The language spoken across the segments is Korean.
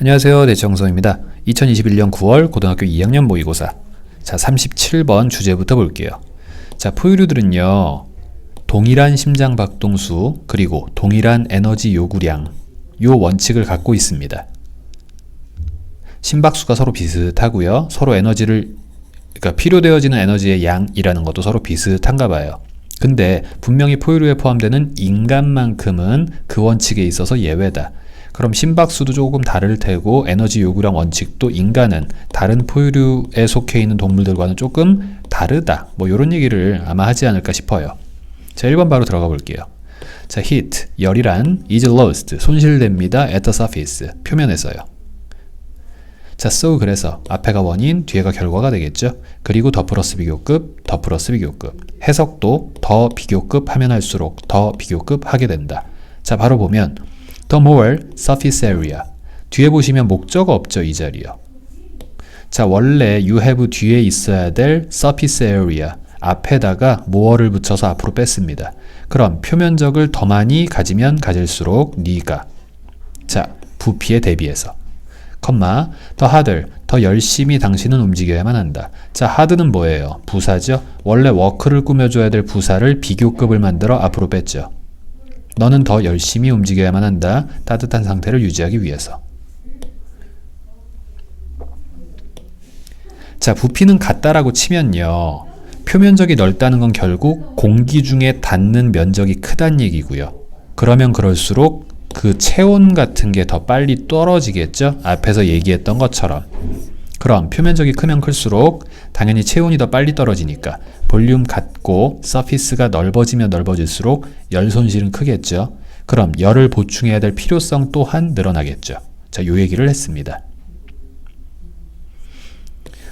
안녕하세요. 대청성입니다. 2021년 9월 고등학교 2학년 모의고사. 자, 37번 주제부터 볼게요. 자, 포유류들은요. 동일한 심장 박동수 그리고 동일한 에너지 요구량 요 원칙을 갖고 있습니다. 심박수가 서로 비슷하고요. 서로 에너지를 그러니까 필요되어지는 에너지의 양이라는 것도 서로 비슷한가 봐요. 근데 분명히 포유류에 포함되는 인간만큼은 그 원칙에 있어서 예외다. 그럼 심박수도 조금 다를 테고 에너지 요구량 원칙도 인간은 다른 포유류에 속해 있는 동물들과는 조금 다르다. 뭐 이런 얘기를 아마 하지 않을까 싶어요. 자, 1번 바로 들어가 볼게요. 자, heat 열이란 is lost 손실됩니다 at the surface 표면에서요. 자, so 그래서 앞에가 원인, 뒤에가 결과가 되겠죠. 그리고 더 플러스 비교급, 더 플러스 비교급. 해석도 더 비교급 하면 할수록 더 비교급 하게 된다. 자, 바로 보면 the more surface area. 뒤에 보시면 목적어 없죠, 이 자리요. 자, 원래 you have 뒤에 있어야 될 surface area. 앞에다가 more를 붙여서 앞으로 뺐습니다. 그럼 표면적을 더 많이 가지면 가질수록 네가 자, 부피에 대비해서 컴마 더 harder 더 열심히 당신은 움직여야만 한다. 자, hard는 뭐예요? 부사죠. 원래 워크를 꾸며줘야 될 부사를 비교급을 만들어 앞으로 뺐죠. 너는 더 열심히 움직여야만 한다. 따뜻한 상태를 유지하기 위해서. 자, 부피는 같다라고 치면요. 표면적이 넓다는 건 결국 공기 중에 닿는 면적이 크단 얘기고요. 그러면 그럴수록 그 체온 같은 게 더 빨리 떨어지겠죠? 앞에서 얘기했던 것처럼. 그럼 표면적이 크면 클수록 당연히 체온이 더 빨리 떨어지니까 볼륨 같고 서피스가 넓어지면 넓어질수록 열 손실은 크겠죠. 그럼 열을 보충해야 될 필요성 또한 늘어나겠죠. 자, 요 얘기를 했습니다.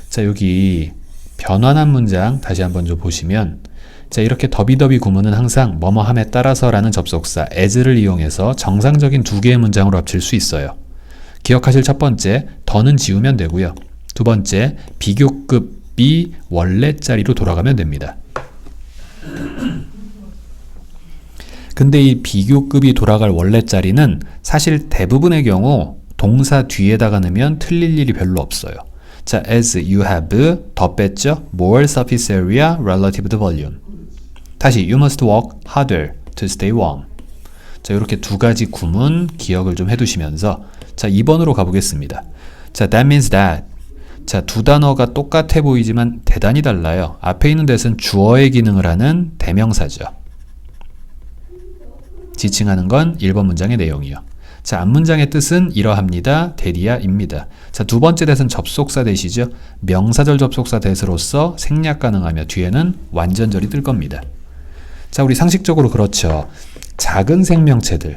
자, 여기 변환한 문장 다시 한번 좀 보시면 자, 이렇게 더비더비 구문은 항상 뭐뭐함에 따라서라는 접속사 as를 이용해서 정상적인 두 개의 문장으로 합칠 수 있어요. 기억하실 첫 번째, 더는 지우면 되고요. 두 번째, 비교급이 원래 자리로 돌아가면 됩니다. 근데 이 비교급이 돌아갈 원래 자리는 사실 대부분의 경우 동사 뒤에다가 넣으면 틀릴 일이 별로 없어요. 자, as you have 더 뺐죠? more surface area relative to volume. 다시 you must work harder to stay warm. 자, 이렇게 두 가지 구문 기억을 좀 해두시면서 자, 2번으로 가보겠습니다. 자, that means that 자, 두 단어가 똑같아 보이지만 대단히 달라요. 앞에 있는 that은 주어의 기능을 하는 대명사죠. 지칭하는 건 1번 문장의 내용이요. 자, 앞문장의 뜻은 이러합니다. 대리야입니다. 자, 두 번째 대은 접속사 대시죠. 명사절 접속사 대스로서 생략 가능하며 뒤에는 완전절이 뜰 겁니다. 자, 우리 상식적으로 그렇죠. 작은 생명체들.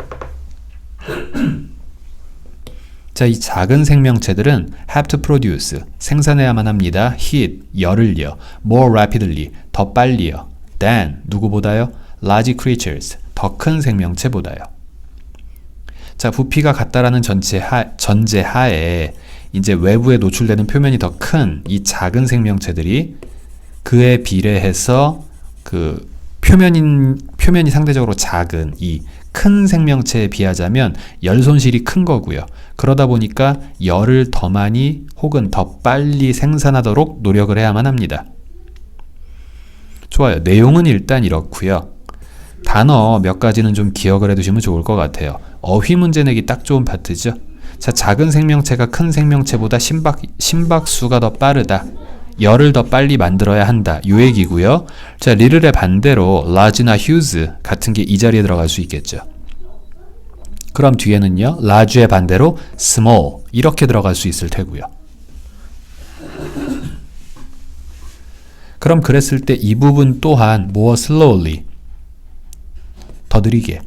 자, 이 작은 생명체들은 have to produce 생산해야만 합니다. heat 열을요. more rapidly 더 빨리요. than 누구보다요? large creatures 더 큰 생명체보다요. 자, 부피가 같다라는 전체 하, 전제 하에 이제 외부에 노출되는 표면이 더 큰 이 작은 생명체들이 그에 비례해서 그 표면인 표면이 상대적으로 작은 이 큰 생명체에 비하자면 열 손실이 큰 거고요. 그러다 보니까 열을 더 많이 혹은 더 빨리 생산하도록 노력을 해야만 합니다. 좋아요. 내용은 일단 이렇고요. 단어 몇 가지는 좀 기억을 해두시면 좋을 것 같아요. 어휘 문제 내기 딱 좋은 파트죠. 자, 작은 생명체가 큰 생명체보다 심박, 심박수가 더 빠르다. 열을 더 빨리 만들어야 한다. 요 얘기고요. 자, 리를의 반대로 large나 huge 같은 게 이 자리에 들어갈 수 있겠죠. 그럼 뒤에는요. large의 반대로 small 이렇게 들어갈 수 있을 테고요. 그럼 그랬을 때 이 부분 또한 more slowly 더 느리게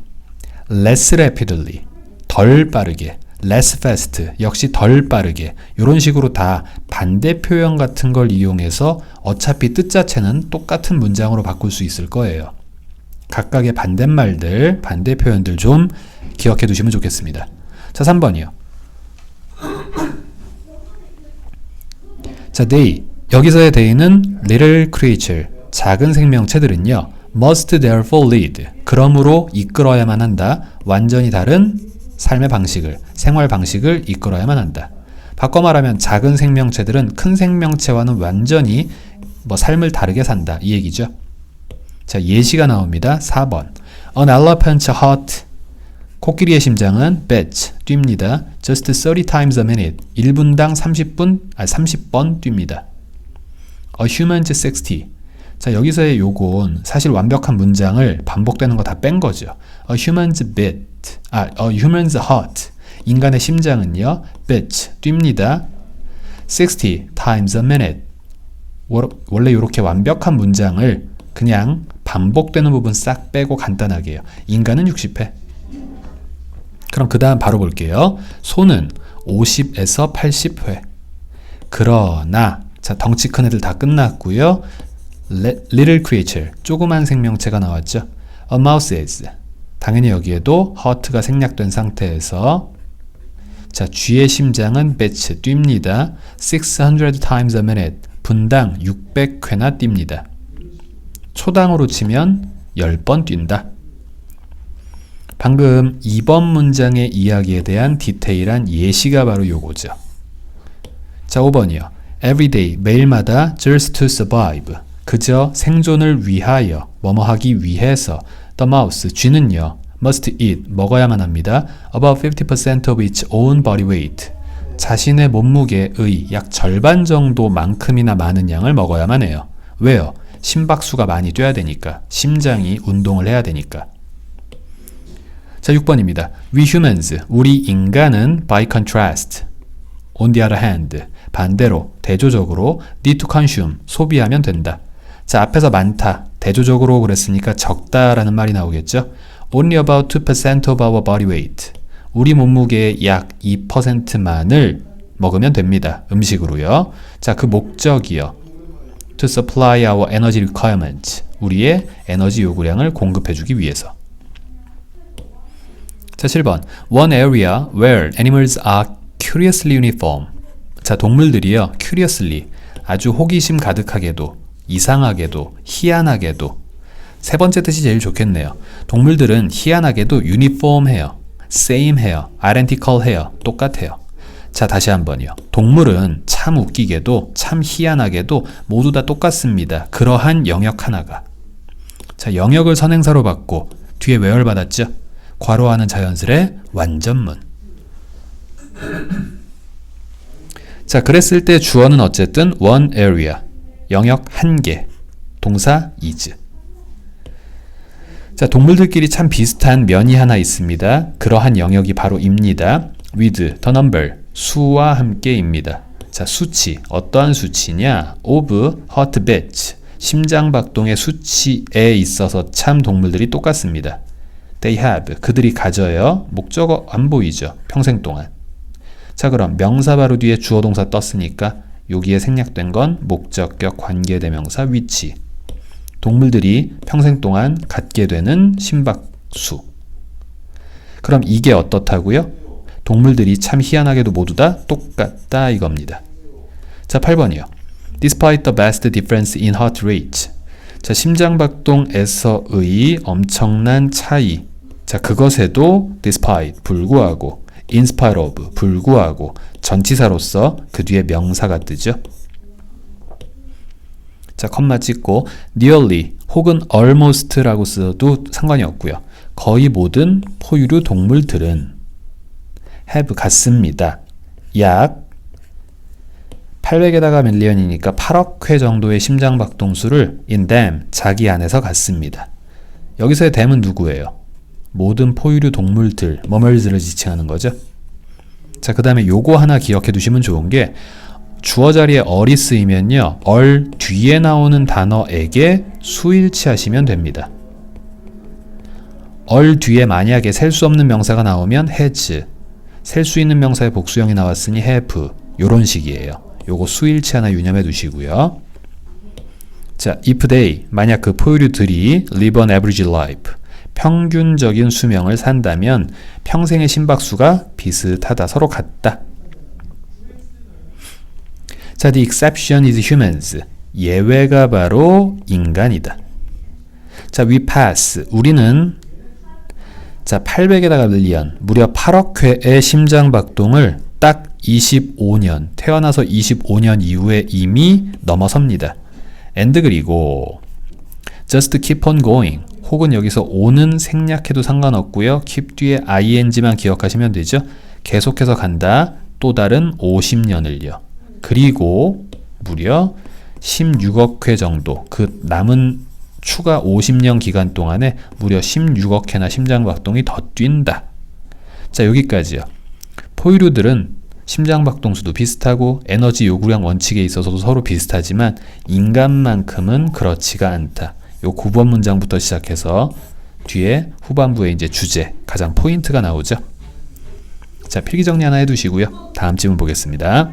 less rapidly 덜 빠르게 less fast 역시 덜 빠르게 이런 식으로 다 반대 표현 같은 걸 이용해서 어차피 뜻 자체는 똑같은 문장으로 바꿀 수 있을 거예요. 각각의 반대말들, 반대 표현들 좀 기억해 두시면 좋겠습니다. 자, 3번이요. 자, they. 여기서의 they는 little creature, 작은 생명체들은요. must therefore lead. 그러므로 이끌어야만 한다. 완전히 다른 삶의 방식을, 생활 방식을 이끌어야만 한다. 바꿔 말하면 작은 생명체들은 큰 생명체와는 완전히 뭐 삶을 다르게 산다. 이 얘기죠. 자, 예시가 나옵니다. 4번. An elephant's heart. 코끼리의 심장은 beats, 뜁니다. just 30 times a minute. 1분당 30분, 아 30번 뜁니다. A human's 60. 자, 여기서의 요건 사실 완벽한 문장을 반복되는 거 다 뺀 거죠. A human's beat. 아, a human's heart. 인간의 심장은요, beats, 뜁니다. 60 times a minute. 원래 이렇게 완벽한 문장을 그냥 반복되는 부분 싹 빼고 간단하게 해요. 인간은 60회. 그럼 그 다음 바로 볼게요. 소는 50에서 80회. 그러나, 자, 덩치 큰 애들 다 끝났고요. little creature, 조그만 생명체가 나왔죠. A mouse is. 당연히 여기에도 heart가 생략된 상태에서 자, 쥐의 심장은 beats, 뜁니다. 600 times a minute, 분당 600회나 뜁니다. 초당으로 치면 10번 뛴다. 방금 2번 문장의 이야기에 대한 디테일한 예시가 바로 요거죠. 자, 5번이요. Everyday, 매일마다 just to survive. 그저 생존을 위하여, 뭐뭐 하기 위해서. The mouse, 쥐는요. must eat, 먹어야만 합니다. About 50% of its own body weight. 자신의 몸무게의 약 절반 정도만큼이나 많은 양을 먹어야만 해요. 왜요? 심박수가 많이 뛰어야 되니까. 심장이 운동을 해야 되니까. 자, 6번입니다. We humans, 우리 인간은 by contrast, on the other hand, 반대로, 대조적으로 need to consume, 소비하면 된다. 자, 앞에서 많다, 대조적으로 그랬으니까 적다라는 말이 나오겠죠? Only about 2% of our body weight. 우리 몸무게의 약 2%만을 먹으면 됩니다. 음식으로요. 자, 그 목적이요. To supply our energy requirement. 우리의 에너지 요구량을 공급해주기 위해서. 자, 7번. One area where animals are curiously uniform. 자, 동물들이요. curiously. 아주 호기심 가득하게도, 이상하게도, 희한하게도. 세 번째 뜻이 제일 좋겠네요. 동물들은 희한하게도 유니폼해요. same 해요. identical 해요. 똑같아요. 자, 다시 한번요. 동물은 참 웃기게도, 참 희한하게도 모두 다 똑같습니다. 그러한 영역 하나가. 자, 영역을 선행사로 받고 뒤에 외열 받았죠? 괄호하는 자연스레 완전문. 자, 그랬을 때 주어는 어쨌든 one area, 영역 한 개, 동사 is. 자, 동물들끼리 참 비슷한 면이 하나 있습니다. 그러한 영역이 바로 입니다. with the number, 수와 함께입니다. 자, 수치, 어떠한 수치냐? of heartbeats, 심장박동의 수치에 있어서 참 동물들이 똑같습니다. They have. 그들이 가져요. 목적어 안 보이죠. 평생 동안. 자 그럼 명사 바로 뒤에 주어 동사 떴으니까 여기에 생략된 건 목적격 관계대명사 위치. 동물들이 평생 동안 갖게 되는 심박수. 그럼 이게 어떻다고요? 동물들이 참 희한하게도 모두 다 똑같다 이겁니다. 자 8번이요. Despite the vast difference in heart rate. 자 심장박동에서의 엄청난 차이. 자, 그것에도 despite 불구하고 in spite of 불구하고 전치사로서 그 뒤에 명사가 뜨죠. 자, 컴마 찍고 nearly 혹은 almost라고 써도 상관이 없고요. 거의 모든 포유류 동물들은 have 같습니다. 약 800에다가 밀리언이니까 8억 회 정도의 심장박동수를 in them 자기 안에서 갖습니다. 여기서의 them은 누구예요? 모든 포유류 동물들, 머멀즈를 지칭하는 거죠. 자, 그 다음에 요거 하나 기억해 두시면 좋은 게 주어 자리에 얼이 쓰이면요. 얼 뒤에 나오는 단어에게 수일치 하시면 됩니다. 얼 뒤에 만약에 셀 수 없는 명사가 나오면 has, 셀수 있는 명사의 복수형이 나왔으니 have 요런 식이에요. 요거 수일치 하나 유념해 두시고요. 자, if they 만약 그 포유류들이 live an average life 평균적인 수명을 산다면 평생의 심박수가 비슷하다. 서로 같다. 자, the exception is humans. 예외가 바로 인간이다. 자, we pass. 우리는 자, 800에다가 밀리언, 무려 8억 회의 심장 박동을 딱 25년, 태어나서 25년 이후에 이미 넘어섭니다. and 그리고 just keep on going 혹은 여기서 오는 생략해도 상관없고요. keep 뒤에 ing만 기억하시면 되죠. 계속해서 간다. 또 다른 50년을요. 그리고 무려 16억 회 정도 그 남은 추가 50년 기간 동안에 무려 16억 회나 심장박동이 더 뛴다. 자 여기까지요. 포유류들은 심장박동수도 비슷하고 에너지 요구량 원칙에 있어서도 서로 비슷하지만 인간만큼은 그렇지가 않다. 요 9번 문장부터 시작해서 뒤에 후반부에 이제 주제 가장 포인트가 나오죠. 자 필기 정리 하나 해두시고요. 다음 질문 보겠습니다.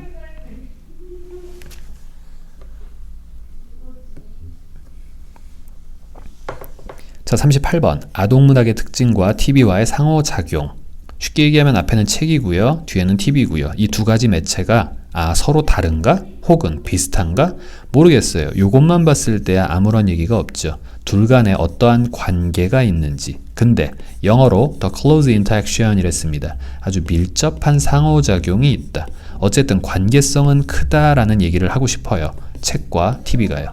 자, 38번. 아동문학의 특징과 TV와의 상호작용. 쉽게 얘기하면 앞에는 책이고요. 뒤에는 TV고요. 이 두 가지 매체가 아, 서로 다른가? 혹은 비슷한가? 모르겠어요. 요것만 봤을 때야 아무런 얘기가 없죠. 둘 간에 어떠한 관계가 있는지. 근데 영어로 the close interaction이랬습니다. 아주 밀접한 상호작용이 있다. 어쨌든 관계성은 크다라는 얘기를 하고 싶어요. 책과 TV가요.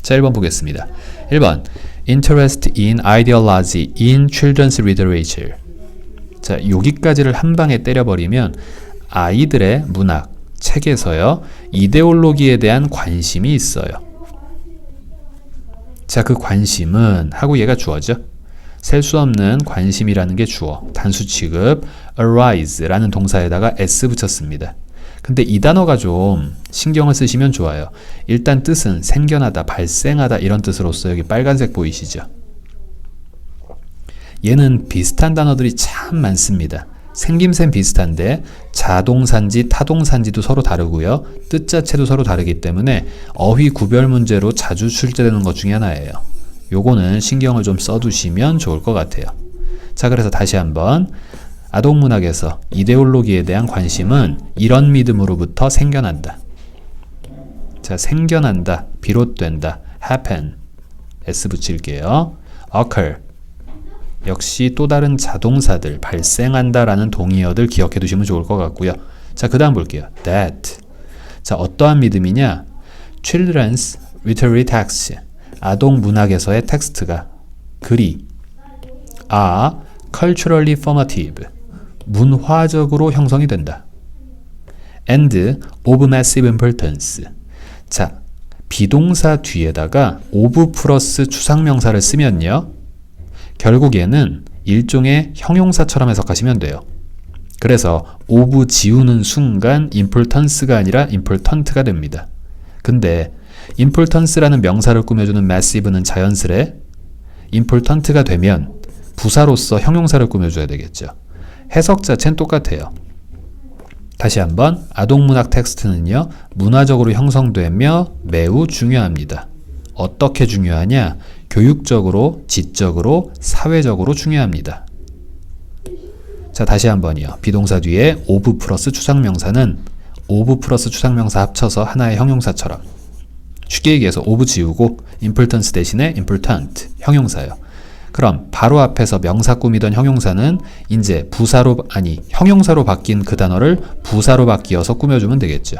자, 1번 보겠습니다. 1번. Interest in ideology in children's literature. 자, 여기까지를 한 방에 때려버리면 아이들의 문학, 책에서요, 이데올로기에 대한 관심이 있어요. 자, 그 관심은 하고 얘가 주어죠. 셀 수 없는 관심이라는 게 주어. 단수 취급 arise라는 동사에다가 s 붙였습니다. 근데 이 단어가 좀 신경을 쓰시면 좋아요. 일단 뜻은 생겨나다, 발생하다 이런 뜻으로서 여기 빨간색 보이시죠? 얘는 비슷한 단어들이 참 많습니다. 생김새는 비슷한데 자동사인지 타동사인지도 서로 다르고요. 뜻 자체도 서로 다르기 때문에 어휘 구별 문제로 자주 출제되는 것 중에 하나예요. 요거는 신경을 좀 써두시면 좋을 것 같아요. 자, 그래서 다시 한번 아동문학에서 이데올로기에 대한 관심은 이런 믿음으로부터 생겨난다. 자, 생겨난다, 비롯된다, happen, s 붙일게요. occur, 역시 또 다른 자동사들, 발생한다라는 동의어들 기억해 두시면 좋을 것 같고요. 자, 그 다음 볼게요. that. 자, 어떠한 믿음이냐? children's literary text. 아동 문학에서의 텍스트가 글이 are culturally formative. 문화적으로 형성이 된다. and of massive importance. 자, 비동사 뒤에다가 of 플러스 추상명사를 쓰면요. 결국에는 일종의 형용사처럼 해석하시면 돼요. 그래서 of 지우는 순간 importance가 아니라 important가 됩니다. 근데 importance라는 명사를 꾸며주는 massive는 자연스레 important가 되면 부사로서 형용사를 꾸며줘야 되겠죠. 해석 자체는 똑같아요. 다시 한번 아동문학 텍스트는요 문화적으로 형성되며 매우 중요합니다. 어떻게 중요하냐? 교육적으로, 지적으로, 사회적으로 중요합니다. 자 다시 한번요. 비동사 뒤에 of 플러스 추상명사는 of 플러스 추상명사 합쳐서 하나의 형용사처럼 쉽게 얘기해서 of 지우고 importance 대신에 important 형용사요. 그럼 바로 앞에서 명사 꾸미던 형용사는 이제 부사로 아니 형용사로 바뀐 그 단어를 부사로 바뀌어서 꾸며주면 되겠죠.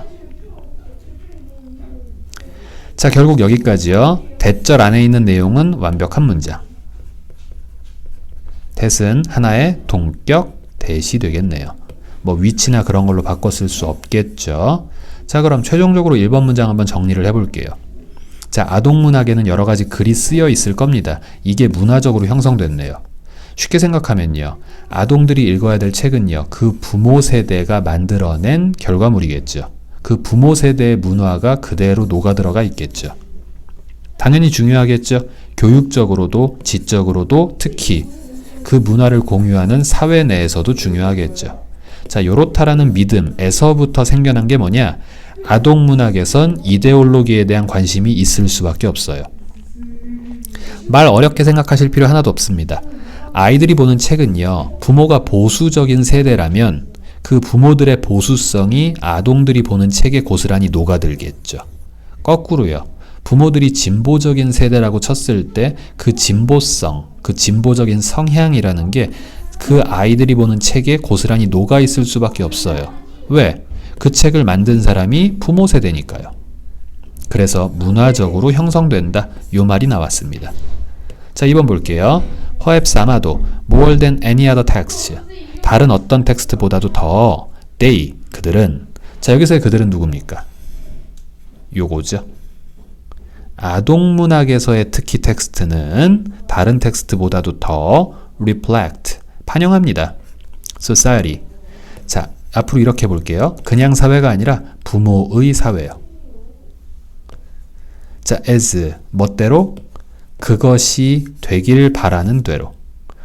자 결국 여기까지요. 대절 안에 있는 내용은 완벽한 문장. 대은 하나의 동격 대시 되겠네요. 뭐 위치나 그런 걸로 쓸수 없겠죠. 자 그럼 최종적으로 1번 문장 한번 정리를 해볼게요. 자, 아동문학에는 여러 가지 글이 쓰여 있을 겁니다. 이게 문화적으로 형성됐네요. 쉽게 생각하면요. 아동들이 읽어야 될 책은요. 그 부모 세대가 만들어낸 결과물이겠죠. 그 부모 세대의 문화가 그대로 녹아들어가 있겠죠. 당연히 중요하겠죠. 교육적으로도 지적으로도 특히 그 문화를 공유하는 사회 내에서도 중요하겠죠. 자, 요렇다라는 믿음에서부터 생겨난 게 뭐냐? 아동 문학에선 이데올로기에 대한 관심이 있을 수밖에 없어요. 말 어렵게 생각하실 필요 하나도 없습니다. 아이들이 보는 책은요, 부모가 보수적인 세대라면 그 부모들의 보수성이 아동들이 보는 책에 고스란히 녹아들겠죠. 거꾸로요. 부모들이 진보적인 세대라고 쳤을 때 그 진보성, 그 진보적인 성향이라는 게 그 아이들이 보는 책에 고스란히 녹아 있을 수밖에 없어요. 왜? 그 책을 만든 사람이 부모 세대니까요. 그래서 문화적으로 형성된다. 요 말이 나왔습니다. 자, 2번 볼게요. Perhaps 아마도 more than any other text. 다른 어떤 텍스트보다도 더 they 그들은 자, 여기서의 그들은 누굽니까? 요거죠. 아동문학에서의 특히 텍스트는 다른 텍스트보다도 더 reflect, 반영합니다. society. 자, 앞으로 이렇게 볼게요. 그냥 사회가 아니라 부모의 사회요. 자, as, 멋대로, 그것이 되길 바라는 대로.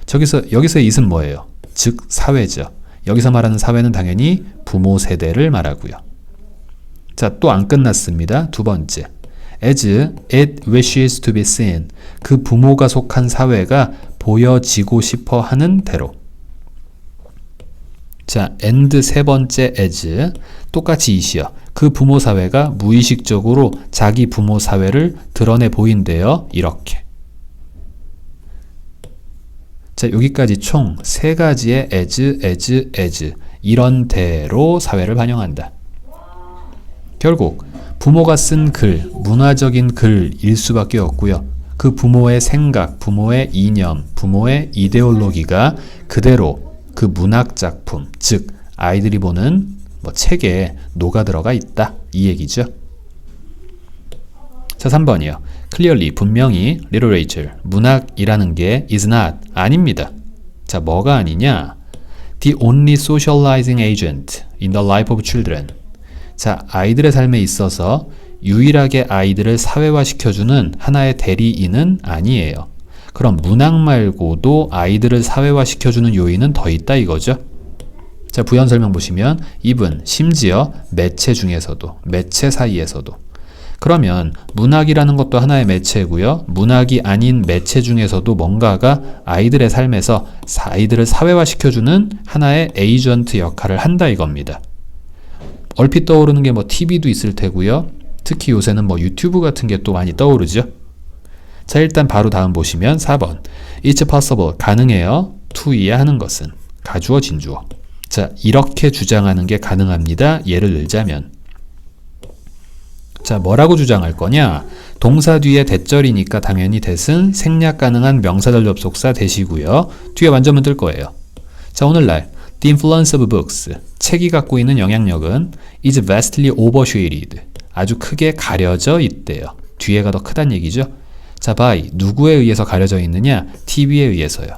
저기서, 여기서의 it은 뭐예요? 즉, 사회죠. 여기서 말하는 사회는 당연히 부모 세대를 말하고요. 자, 또 안 끝났습니다. 두 번째. as it wishes to be seen. 그 부모가 속한 사회가 보여지고 싶어 하는 대로. 자, and 세 번째 as 똑같이 이시여. 그 부모 사회가 무의식적으로 자기 부모 사회를 드러내 보인대요. 이렇게. 자, 여기까지 총 세 가지의 as, as, as 이런 대로 사회를 반영한다. 결국 부모가 쓴 글, 문화적인 글일 수밖에 없고요. 그 부모의 생각, 부모의 이념, 부모의 이데올로기가 그대로 그 문학 작품, 즉 아이들이 보는 뭐 책에 녹아 들어가 있다. 이 얘기죠. 자, 3번이요. clearly 분명히 literature 문학이라는 게 is not 아닙니다. 자, 뭐가 아니냐? The only socializing agent in the life of children. 자, 아이들의 삶에 있어서 유일하게 아이들을 사회화시켜주는 하나의 대리인은 아니에요. 그럼 문학 말고도 아이들을 사회화시켜주는 요인은 더 있다 이거죠. 자, 부연 설명 보시면 이분 심지어 매체 중에서도 매체 사이에서도 그러면 문학이라는 것도 하나의 매체고요. 문학이 아닌 매체 중에서도 뭔가가 아이들의 삶에서 아이들을 사회화시켜주는 하나의 에이전트 역할을 한다 이겁니다. 얼핏 떠오르는 게 뭐 TV도 있을 테고요. 특히 요새는 뭐 유튜브 같은 게 또 많이 떠오르죠. 자, 일단 바로 다음 보시면 4번. It's possible. 가능해요. to 이해하는 것은. 가주어, 진주어. 자, 이렇게 주장하는 게 가능합니다. 예를 들자면. 자, 뭐라고 주장할 거냐? 동사 뒤에 대절이니까 당연히 대은 생략 가능한 명사절 접속사 대시고요. 뒤에 완전문 뜰 거예요. 자, 오늘날 The influence of books. 책이 갖고 있는 영향력은 is vastly overshaded. 아주 크게 가려져 있대요. 뒤에가 더 크단 얘기죠. 자, by 누구에 의해서 가려져 있느냐? TV에 의해서요.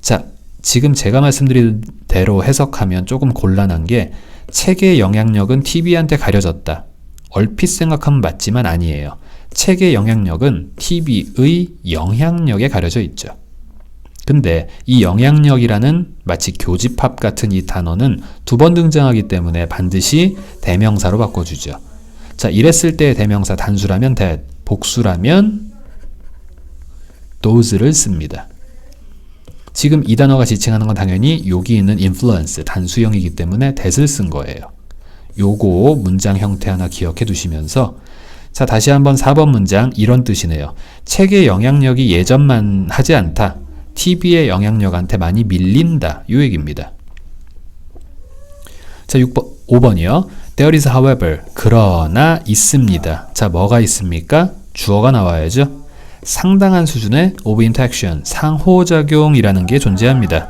자, 지금 제가 말씀드린 대로 해석하면 조금 곤란한 게 책의 영향력은 TV한테 가려졌다. 얼핏 생각하면 맞지만 아니에요. 책의 영향력은 TV의 영향력에 가려져 있죠. 근데 이 영향력이라는 마치 교집합 같은 이 단어는 두 번 등장하기 때문에 반드시 대명사로 바꿔주죠. 자, 이랬을 때 대명사 단수라면 that, 복수라면 those를 씁니다. 지금 이 단어가 지칭하는 건 당연히 여기 있는 influence, 단수형이기 때문에 that을 쓴 거예요. 요거 문장 형태 하나 기억해 두시면서 자 다시 한번 4번 문장 이런 뜻이네요. 책의 영향력이 예전만 하지 않다. TV의 영향력한테 많이 밀린다. 요 얘기입니다. 자 6번 5번이요. There is however 그러나 있습니다. 자 뭐가 있습니까? 주어가 나와야죠. 상당한 수준의 of interaction 상호작용이라는 게 존재합니다.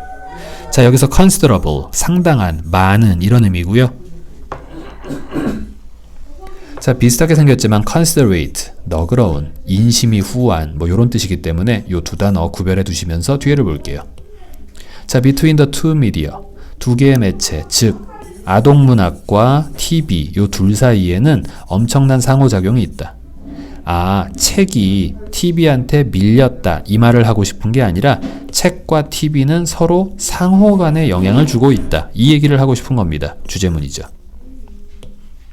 자 여기서 considerable 상당한 많은 이런 의미고요. 자 비슷하게 생겼지만 considerate 너그러운 인심이 후한 뭐 이런 뜻이기 때문에 이 두 단어 구별해 두시면서 뒤에를 볼게요. 자 between the two media 두 개의 매체 즉 아동 문학과 TV 요둘 사이에는 엄청난 상호작용이 있다. 아, 책이 TV한테 밀렸다. 이 말을 하고 싶은 게 아니라 책과 TV는 서로 상호 간에 영향을 주고 있다. 이 얘기를 하고 싶은 겁니다. 주제문이죠.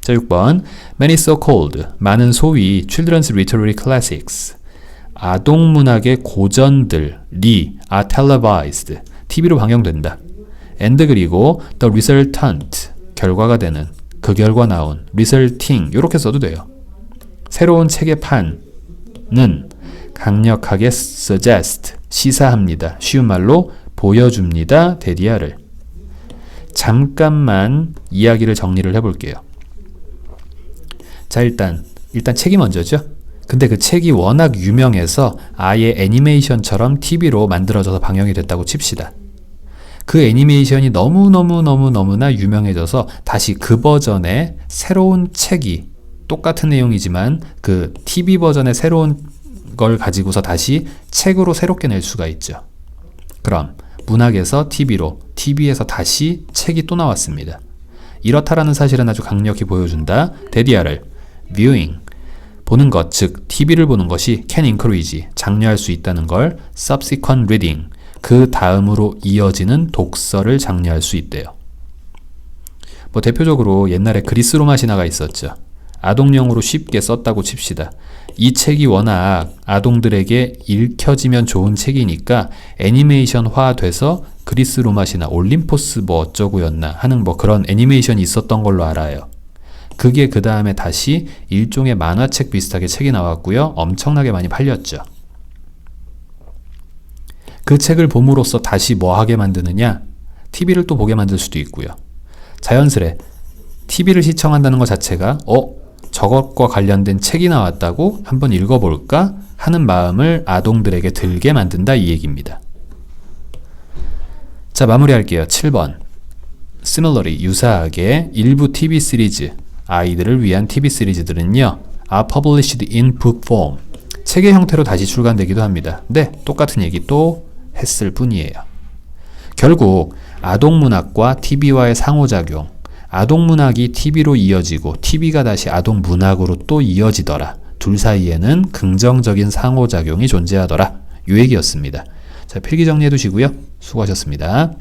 자, 6번. Many so-called. 많은 소위 children's literary classics. 아동 문학의 고전들이 are televised. TV로 방영된다. and 그리고 the resultant. 결과가 되는 그 결과 나온 resulting. 이렇게 써도 돼요. 새로운 책의 판, 는 강력하게 suggest 시사합니다. 쉬운 말로 보여줍니다. 데디아를 잠깐만 이야기를 정리를 해볼게요. 자 일단 일단 책이 먼저죠. 근데 그 책이 워낙 유명해서 아예 애니메이션처럼 TV로 만들어져서 방영이 됐다고 칩시다. 그 애니메이션이 너무너무너무너무나 유명해져서 다시 그 버전의 새로운 책이 똑같은 내용이지만 그 TV 버전의 새로운 걸 가지고서 다시 책으로 새롭게 낼 수가 있죠. 그럼 문학에서 TV로, TV에서 다시 책이 또 나왔습니다. 이렇다라는 사실은 아주 강력히 보여준다. 데디아를 viewing 보는 것, 즉 TV를 보는 것이 can encourage 장려할 수 있다는 걸 subsequent reading 그 다음으로 이어지는 독서를 장려할 수 있대요. 뭐 대표적으로 옛날에 그리스 로마 신화가 있었죠. 아동용으로 쉽게 썼다고 칩시다. 이 책이 워낙 아동들에게 읽혀지면 좋은 책이니까 애니메이션화 돼서 그리스 로마 신화 올림포스 뭐 어쩌고였나 하는 뭐 그런 애니메이션이 있었던 걸로 알아요. 그게 그 다음에 다시 일종의 만화책 비슷하게 책이 나왔고요. 엄청나게 많이 팔렸죠. 그 책을 봄으로써 다시 뭐 하게 만드느냐? TV를 또 보게 만들 수도 있고요. 자연스레 TV를 시청한다는 것 자체가 어 저것과 관련된 책이 나왔다고 한번 읽어볼까 하는 마음을 아동들에게 들게 만든다 이 얘기입니다. 자 마무리할게요. 7번 Similarly 유사하게 일부 TV 시리즈 아이들을 위한 TV 시리즈들은요 are published in book form 책의 형태로 다시 출간되기도 합니다. 네 똑같은 얘기 또 했을 뿐이에요. 결국 아동문학과 TV와의 상호작용, 아동문학이 TV로 이어지고 TV가 다시 아동문학으로 또 이어지더라. 둘 사이에는 긍정적인 상호작용이 존재하더라. 요 얘기였습니다. 자, 필기 정리해 두시고요. 수고하셨습니다.